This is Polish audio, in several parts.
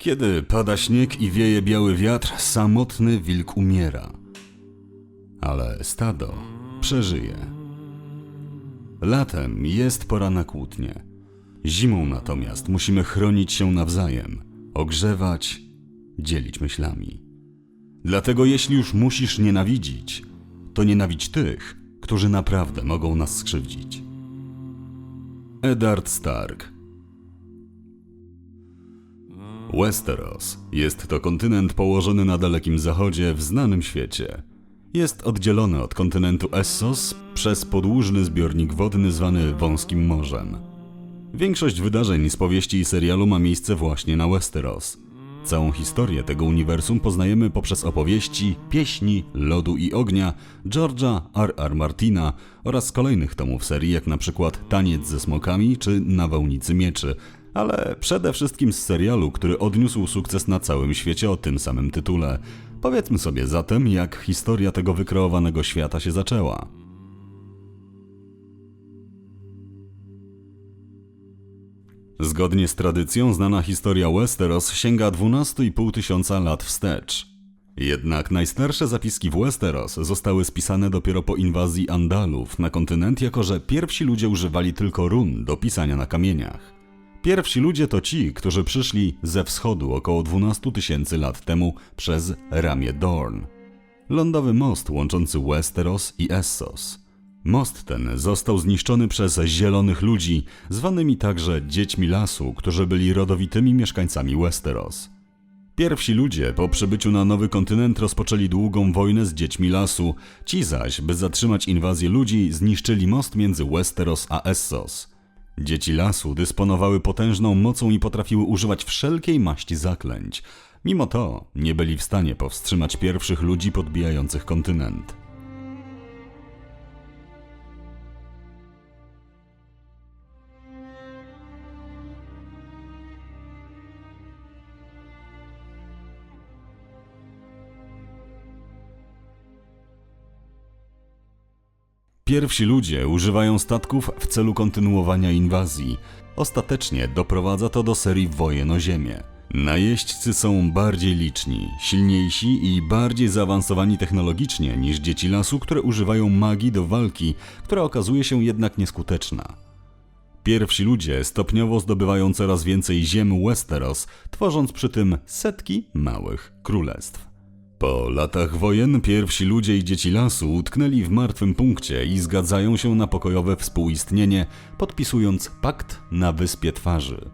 Kiedy pada śnieg i wieje biały wiatr, samotny wilk umiera. Ale stado przeżyje. Latem jest pora na kłótnie. Zimą natomiast musimy chronić się nawzajem, ogrzewać, dzielić myślami. Dlatego jeśli już musisz nienawidzić, to nienawidź tych, którzy naprawdę mogą nas skrzywdzić. Eddard Stark Westeros jest to kontynent położony na dalekim zachodzie w znanym świecie. Jest oddzielony od kontynentu Essos przez podłużny zbiornik wodny zwany Wąskim Morzem. Większość wydarzeń z powieści i serialu ma miejsce właśnie na Westeros. Całą historię tego uniwersum poznajemy poprzez opowieści, pieśni, lodu i ognia George'a R. R. Martina oraz kolejnych tomów serii, jak na przykład Taniec ze smokami czy Nawałnicy mieczy, ale przede wszystkim z serialu, który odniósł sukces na całym świecie o tym samym tytule. Powiedzmy sobie zatem, jak historia tego wykreowanego świata się zaczęła. Zgodnie z tradycją znana historia Westeros sięga 12,5 tysiąca lat wstecz. Jednak najstarsze zapiski w Westeros zostały spisane dopiero po inwazji Andalów na kontynent, jako że pierwsi ludzie używali tylko run do pisania na kamieniach. Pierwsi ludzie to ci, którzy przyszli ze wschodu około 12 tysięcy lat temu przez ramię Dorn. Lądowy most łączący Westeros i Essos. Most ten został zniszczony przez zielonych ludzi, zwanymi także dziećmi lasu, którzy byli rodowitymi mieszkańcami Westeros. Pierwsi ludzie po przybyciu na nowy kontynent rozpoczęli długą wojnę z dziećmi lasu, ci zaś, by zatrzymać inwazję ludzi, zniszczyli most między Westeros a Essos. Dzieci lasu dysponowały potężną mocą i potrafiły używać wszelkiej maści zaklęć. Mimo to nie byli w stanie powstrzymać pierwszych ludzi podbijających kontynent. Pierwsi ludzie używają statków w celu kontynuowania inwazji. Ostatecznie doprowadza to do serii wojen o ziemię. Najeźdźcy są bardziej liczni, silniejsi i bardziej zaawansowani technologicznie niż dzieci lasu, które używają magii do walki, która okazuje się jednak nieskuteczna. Pierwsi ludzie stopniowo zdobywają coraz więcej ziem Westeros, tworząc przy tym setki małych królestw. Po latach wojen pierwsi ludzie i dzieci lasu utknęli w martwym punkcie i zgadzają się na pokojowe współistnienie, podpisując pakt na Wyspie Twarzy.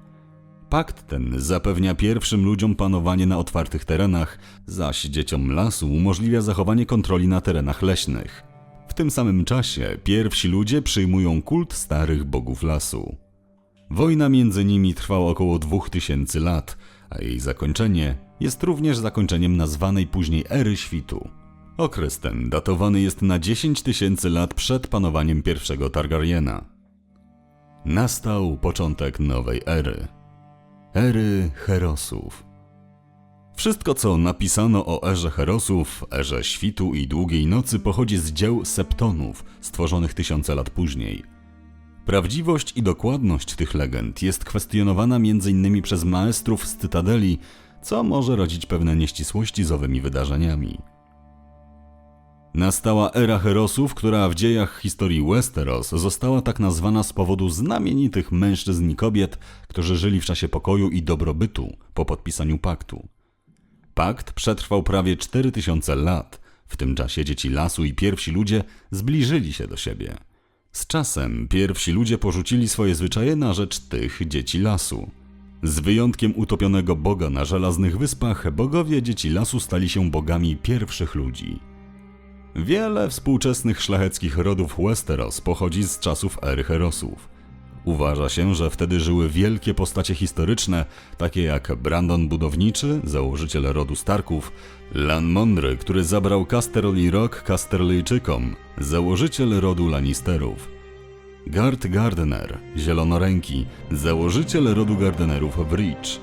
Pakt ten zapewnia pierwszym ludziom panowanie na otwartych terenach, zaś dzieciom lasu umożliwia zachowanie kontroli na terenach leśnych. W tym samym czasie pierwsi ludzie przyjmują kult starych bogów lasu. Wojna między nimi trwała około 2000 lat, a jej zakończenie jest również zakończeniem nazwanej później ery świtu. Okres ten datowany jest na 10 tysięcy lat przed panowaniem pierwszego Targaryena. Nastał początek nowej ery. Ery Herosów. Wszystko, co napisano o erze Herosów, erze świtu i długiej nocy pochodzi z dzieł septonów, stworzonych tysiące lat później. Prawdziwość i dokładność tych legend jest kwestionowana m.in. przez maestrów z Cytadeli, co może rodzić pewne nieścisłości z owymi wydarzeniami. Nastała era Herosów, która w dziejach historii Westeros została tak nazwana z powodu znamienitych mężczyzn i kobiet, którzy żyli w czasie pokoju i dobrobytu po podpisaniu paktu. Pakt przetrwał prawie 4000 lat. W tym czasie dzieci lasu i pierwsi ludzie zbliżyli się do siebie. Z czasem pierwsi ludzie porzucili swoje zwyczaje na rzecz tych dzieci lasu. Z wyjątkiem utopionego boga na żelaznych wyspach, bogowie dzieci lasu stali się bogami pierwszych ludzi. Wiele współczesnych szlacheckich rodów Westeros pochodzi z czasów ery Herosów. Uważa się, że wtedy żyły wielkie postacie historyczne, takie jak Brandon Budowniczy, założyciel rodu Starków, Lan Mądry, który zabrał Casterly Rock Casterlyjczykom, założyciel rodu Lannisterów, Gard Gardner, Zielonoręki, założyciel rodu Gardenerów w.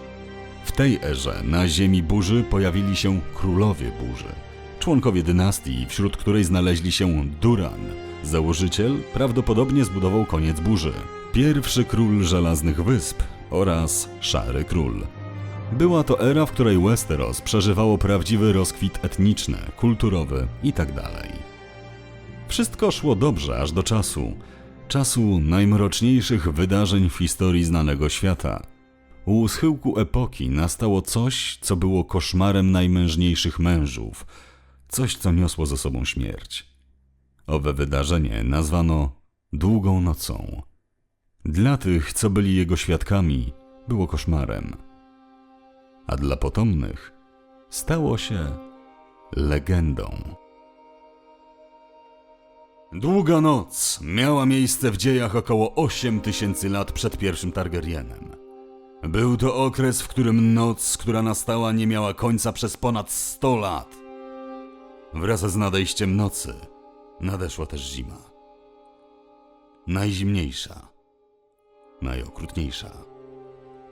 W tej erze na Ziemi Burzy pojawili się królowie burzy, członkowie dynastii, wśród której znaleźli się Duran. Założyciel prawdopodobnie zbudował koniec burzy, pierwszy król żelaznych wysp oraz Szary Król. Była to era, w której Westeros przeżywało prawdziwy rozkwit etniczny, kulturowy itd. Wszystko szło dobrze aż do czasu, czasu najmroczniejszych wydarzeń w historii znanego świata. U schyłku epoki nastało coś, co było koszmarem najmężniejszych mężów, coś, co niosło ze sobą śmierć. Owe wydarzenie nazwano Długą Nocą. Dla tych, co byli jego świadkami, było koszmarem. A dla potomnych stało się legendą. Długa noc miała miejsce w dziejach około 8 tysięcy lat przed pierwszym Targaryenem. Był to okres, w którym noc, która nastała, nie miała końca przez ponad 100 lat. Wraz z nadejściem nocy nadeszła też zima. Najzimniejsza, najokrutniejsza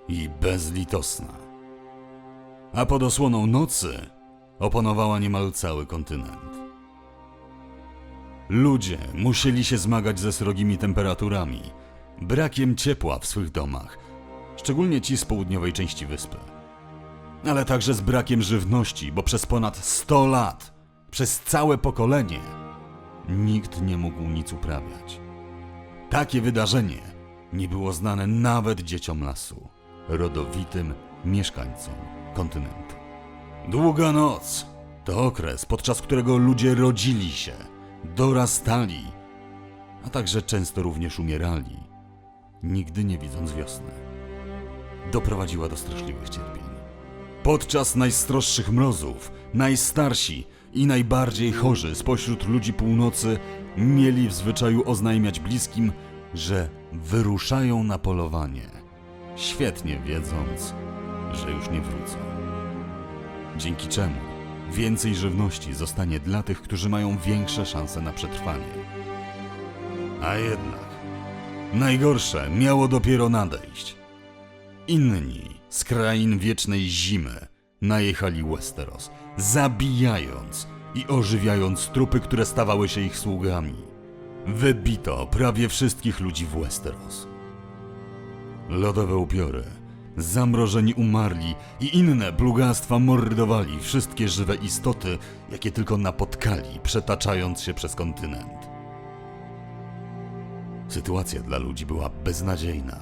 i bezlitosna. A pod osłoną nocy opanowała niemal cały kontynent. Ludzie musieli się zmagać ze srogimi temperaturami, brakiem ciepła w swych domach, szczególnie ci z południowej części wyspy. Ale także z brakiem żywności, bo przez ponad 100 lat, przez całe pokolenie, nikt nie mógł nic uprawiać. Takie wydarzenie nie było znane nawet dzieciom lasu, rodowitym mieszkańcom kontynentu. Długa noc to okres, podczas którego ludzie rodzili się, dorastali, a także często również umierali, nigdy nie widząc wiosny. Doprowadziła do straszliwych cierpień. Podczas najstroższych mrozów, najstarsi i najbardziej chorzy spośród ludzi północy mieli w zwyczaju oznajmiać bliskim, że wyruszają na polowanie, świetnie wiedząc, że już nie wrócą. Dzięki czemu więcej żywności zostanie dla tych, którzy mają większe szanse na przetrwanie. A jednak najgorsze miało dopiero nadejść. Inni z krain wiecznej zimy najechali Westeros, zabijając i ożywiając trupy, które stawały się ich sługami. Wybito prawie wszystkich ludzi w Westeros. Lodowe upiory, zamrożeni umarli i inne plugastwa mordowali wszystkie żywe istoty, jakie tylko napotkali, przetaczając się przez kontynent. Sytuacja dla ludzi była beznadziejna.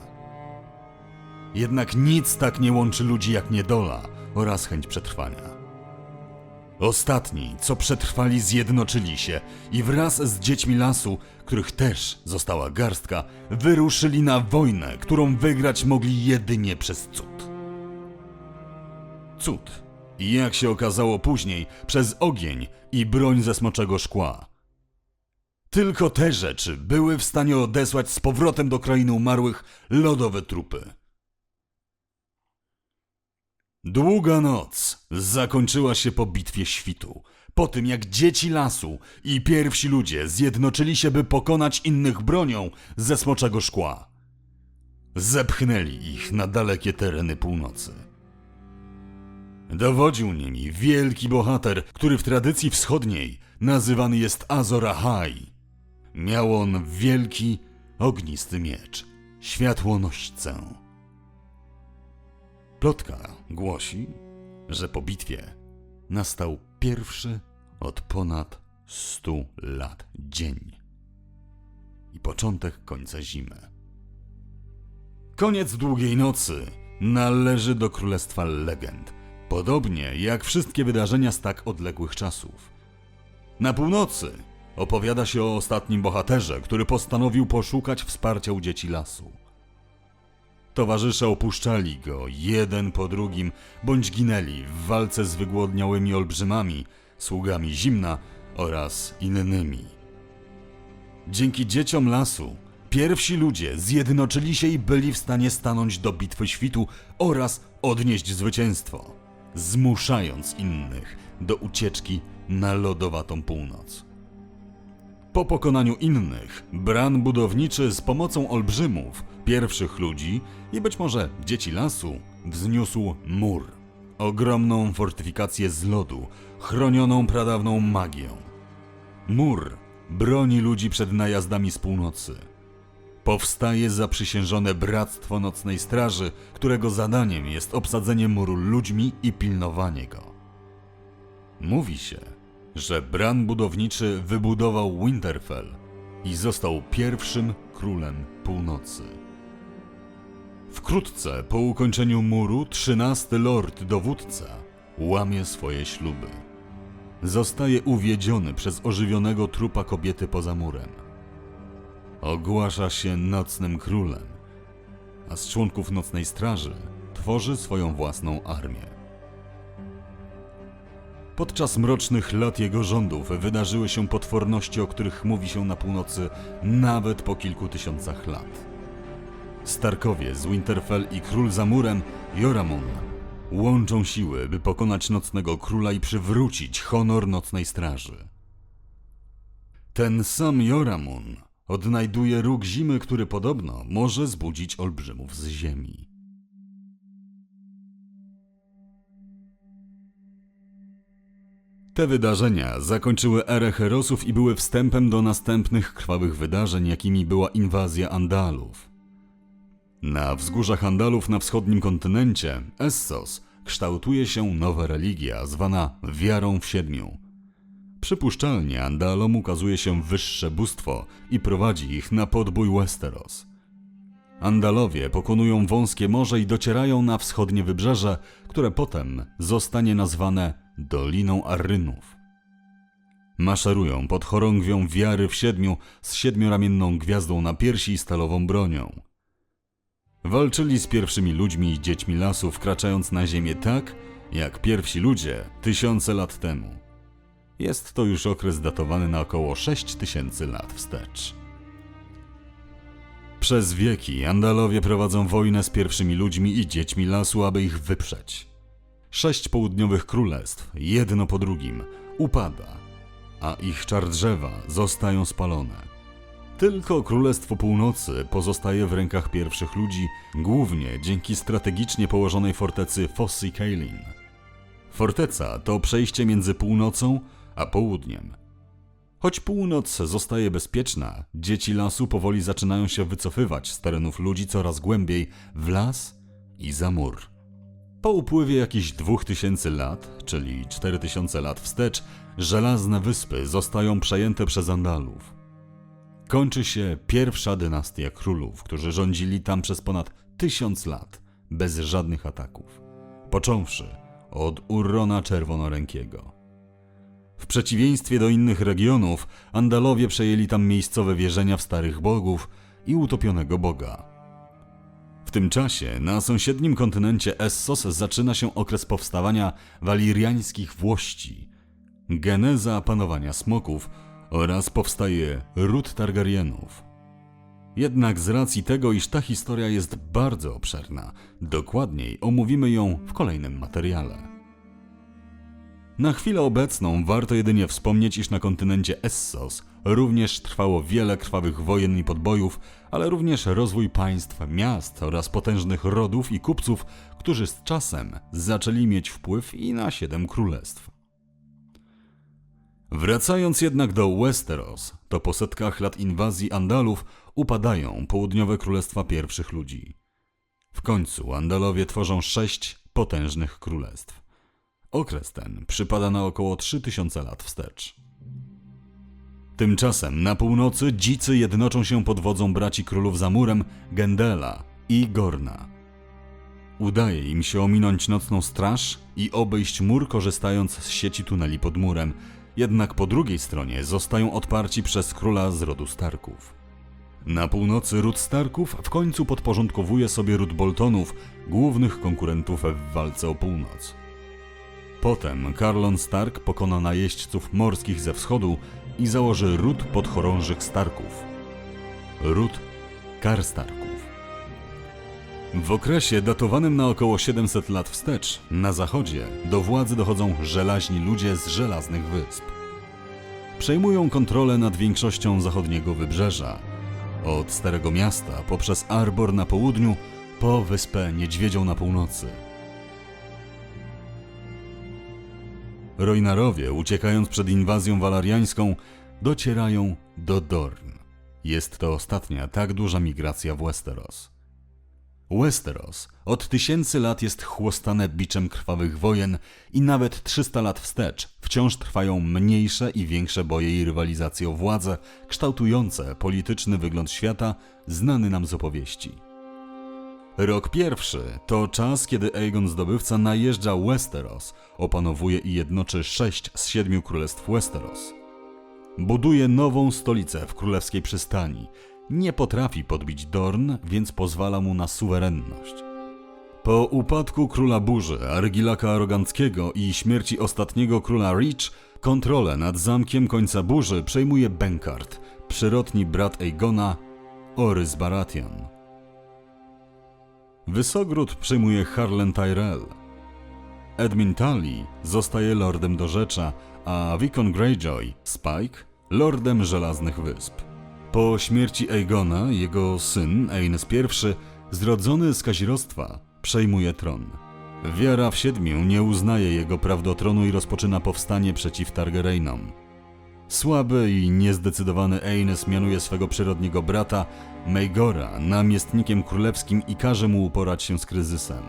Jednak nic tak nie łączy ludzi jak niedola oraz chęć przetrwania. Ostatni, co przetrwali, zjednoczyli się i wraz z dziećmi lasu, których też została garstka, wyruszyli na wojnę, którą wygrać mogli jedynie przez cud. Cud. I jak się okazało później, przez ogień i broń ze smoczego szkła. Tylko te rzeczy były w stanie odesłać z powrotem do krainy umarłych lodowe trupy. Długa noc zakończyła się po bitwie świtu, po tym jak dzieci lasu i pierwsi ludzie zjednoczyli się, by pokonać innych bronią ze smoczego szkła. Zepchnęli ich na dalekie tereny północy. Dowodził nimi wielki bohater, który w tradycji wschodniej nazywany jest Azor Ahai. Miał on wielki, ognisty miecz, światłonoścę. Plotka głosi, że po bitwie nastał pierwszy od ponad stu lat dzień i początek końca zimy. Koniec długiej nocy należy do królestwa legend, podobnie jak wszystkie wydarzenia z tak odległych czasów. Na północy opowiada się o ostatnim bohaterze, który postanowił poszukać wsparcia u dzieci lasu. Towarzysze opuszczali go jeden po drugim, bądź ginęli w walce z wygłodniałymi olbrzymami, sługami zimna oraz innymi. Dzięki dzieciom lasu, pierwsi ludzie zjednoczyli się i byli w stanie stanąć do bitwy świtu oraz odnieść zwycięstwo, zmuszając innych do ucieczki na lodowatą północ. Po pokonaniu innych, Bran budowniczy z pomocą olbrzymów, pierwszych ludzi i być może dzieci lasu wzniósł mur. Ogromną fortyfikację z lodu, chronioną pradawną magią. Mur broni ludzi przed najazdami z północy. powstaje zaprzysiężone Bractwo Nocnej Straży, którego zadaniem jest obsadzenie muru ludźmi i pilnowanie go. Mówi się, że Bran budowniczy wybudował Winterfell i został pierwszym królem północy. Wkrótce po ukończeniu muru trzynasty lord dowódca łamie swoje śluby. Zostaje uwiedziony przez ożywionego trupa kobiety poza murem. Ogłasza się nocnym królem, a z członków nocnej straży tworzy swoją własną armię. Podczas mrocznych lat jego rządów wydarzyły się potworności, o których mówi się na północy nawet po kilku tysiącach lat. Starkowie z Winterfell i król za murem, Joramon, łączą siły, by pokonać nocnego króla i przywrócić honor nocnej straży. Ten sam Joramun odnajduje róg zimy, który podobno może zbudzić olbrzymów z ziemi. Te wydarzenia zakończyły erę Herosów i były wstępem do następnych krwawych wydarzeń, jakimi była inwazja Andalów. Na wzgórzach Andalów na wschodnim kontynencie, Essos, kształtuje się nowa religia zwana wiarą w siedmiu. Przypuszczalnie Andalom ukazuje się wyższe bóstwo i prowadzi ich na podbój Westeros. Andalowie pokonują wąskie morze i docierają na wschodnie wybrzeże, które potem zostanie nazwane Doliną Arrynów. Maszerują pod chorągwią wiary w siedmiu z siedmioramienną gwiazdą na piersi i stalową bronią. Walczyli z pierwszymi ludźmi i dziećmi lasu, wkraczając na ziemię tak, jak pierwsi ludzie tysiące lat temu. Jest to już okres datowany na około 6000 lat wstecz. Przez wieki Andalowie prowadzą wojnę z pierwszymi ludźmi i dziećmi lasu, aby ich wyprzeć. Sześć południowych królestw, jedno po drugim, upada, a ich czar drzewa zostają spalone. Tylko Królestwo Północy pozostaje w rękach pierwszych ludzi, głównie dzięki strategicznie położonej fortecy Fossey Kaelin. Forteca to przejście między północą a południem. Choć północ zostaje bezpieczna, dzieci lasu powoli zaczynają się wycofywać z terenów ludzi coraz głębiej w las i za mur. Po upływie jakichś 2000 lat, czyli 4000 lat wstecz, żelazne wyspy zostają przejęte przez Andalów. Kończy się pierwsza dynastia królów, którzy rządzili tam przez ponad tysiąc lat, bez żadnych ataków. Począwszy od Urrona Czerwonorękiego. W przeciwieństwie do innych regionów, Andalowie przejęli tam miejscowe wierzenia w starych bogów i utopionego boga. W tym czasie na sąsiednim kontynencie Essos zaczyna się okres powstawania waliriańskich włości, geneza panowania smoków oraz powstaje ród Targaryenów. Jednak z racji tego, iż ta historia jest bardzo obszerna, dokładniej omówimy ją w kolejnym materiale. Na chwilę obecną warto jedynie wspomnieć, iż na kontynencie Essos również trwało wiele krwawych wojen i podbojów, ale również rozwój państw, miast oraz potężnych rodów i kupców, którzy z czasem zaczęli mieć wpływ i na siedem królestw. Wracając jednak do Westeros, to po setkach lat inwazji Andalów upadają południowe królestwa pierwszych ludzi. W końcu Andalowie tworzą sześć potężnych królestw. Okres ten przypada na około 3000 lat wstecz. Tymczasem na północy dzicy jednoczą się pod wodzą braci królów za murem Gendela i Gorna. Udaje im się ominąć nocną straż i obejść mur korzystając z sieci tuneli pod murem, jednak po drugiej stronie zostają odparci przez króla z rodu Starków. Na północy ród Starków w końcu podporządkowuje sobie ród Boltonów, głównych konkurentów w walce o północ. Potem Karlon Stark pokona najeźdźców morskich ze wschodu i założy ród podchorążych Starków. Ród Karstarków. W okresie datowanym na około 700 lat wstecz, na zachodzie, do władzy dochodzą żelaźni ludzie z żelaznych wysp. Przejmują kontrolę nad większością zachodniego wybrzeża, od Starego Miasta poprzez Arbor na południu, po wyspę Niedźwiedzią na północy. Rojnarowie, uciekając przed inwazją walariańską, docierają do Dorn. Jest to ostatnia tak duża migracja w Westeros. Westeros od tysięcy lat jest chłostane biczem krwawych wojen i nawet 300 lat wstecz wciąż trwają mniejsze i większe boje i rywalizacje o władzę, kształtujące polityczny wygląd świata znany nam z opowieści. Rok pierwszy to czas, kiedy Aegon Zdobywca najeżdża Westeros, opanowuje i jednoczy sześć z siedmiu królestw Westeros. Buduje nową stolicę w królewskiej przystani. Nie potrafi podbić Dorn, więc pozwala mu na suwerenność. Po upadku króla burzy, Argilaka Aroganckiego i śmierci ostatniego króla Reach, kontrolę nad zamkiem końca burzy przejmuje Benkart, przyrodni brat Aegona, Orys Baratheon. Wysogród przejmuje Harlen Tyrell. Edmund Tully zostaje lordem dorzecza, a Vicon Greyjoy, Spike, lordem Żelaznych Wysp. Po śmierci Aegona, jego syn, Aenys I, zrodzony z kazirostwa, przejmuje tron. Wiara w siedmiu nie uznaje jego praw do tronu i rozpoczyna powstanie przeciw Targaryenom. Słaby i niezdecydowany Aenys mianuje swego przyrodniego brata, Maegora, namiestnikiem królewskim i każe mu uporać się z kryzysem.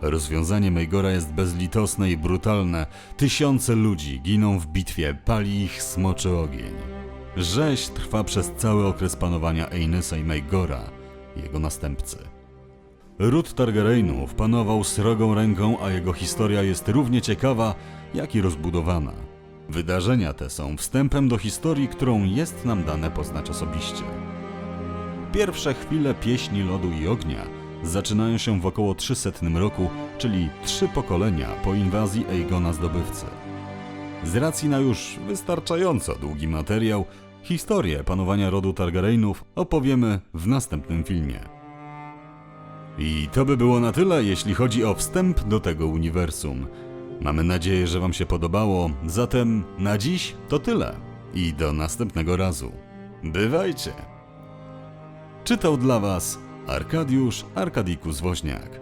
Rozwiązanie Maegora jest bezlitosne i brutalne. Tysiące ludzi giną w bitwie, pali ich smoczy ogień. Rzeź trwa przez cały okres panowania Aenysa i Maegora, jego następcy. Ród Targaryenów panował srogą ręką, a jego historia jest równie ciekawa, jak i rozbudowana. Wydarzenia te są wstępem do historii, którą jest nam dane poznać osobiście. Pierwsze chwile pieśni lodu i ognia zaczynają się w około 300 roku, czyli trzy pokolenia po inwazji Aegona Zdobywcy. Z racji na już wystarczająco długi materiał, historię panowania rodu Targaryenów opowiemy w następnym filmie. I to by było na tyle, jeśli chodzi o wstęp do tego uniwersum. Mamy nadzieję, że Wam się podobało, zatem na dziś to tyle i do następnego razu. Bywajcie! Czytał dla Was Arkadiusz Arkadikus Woźniak.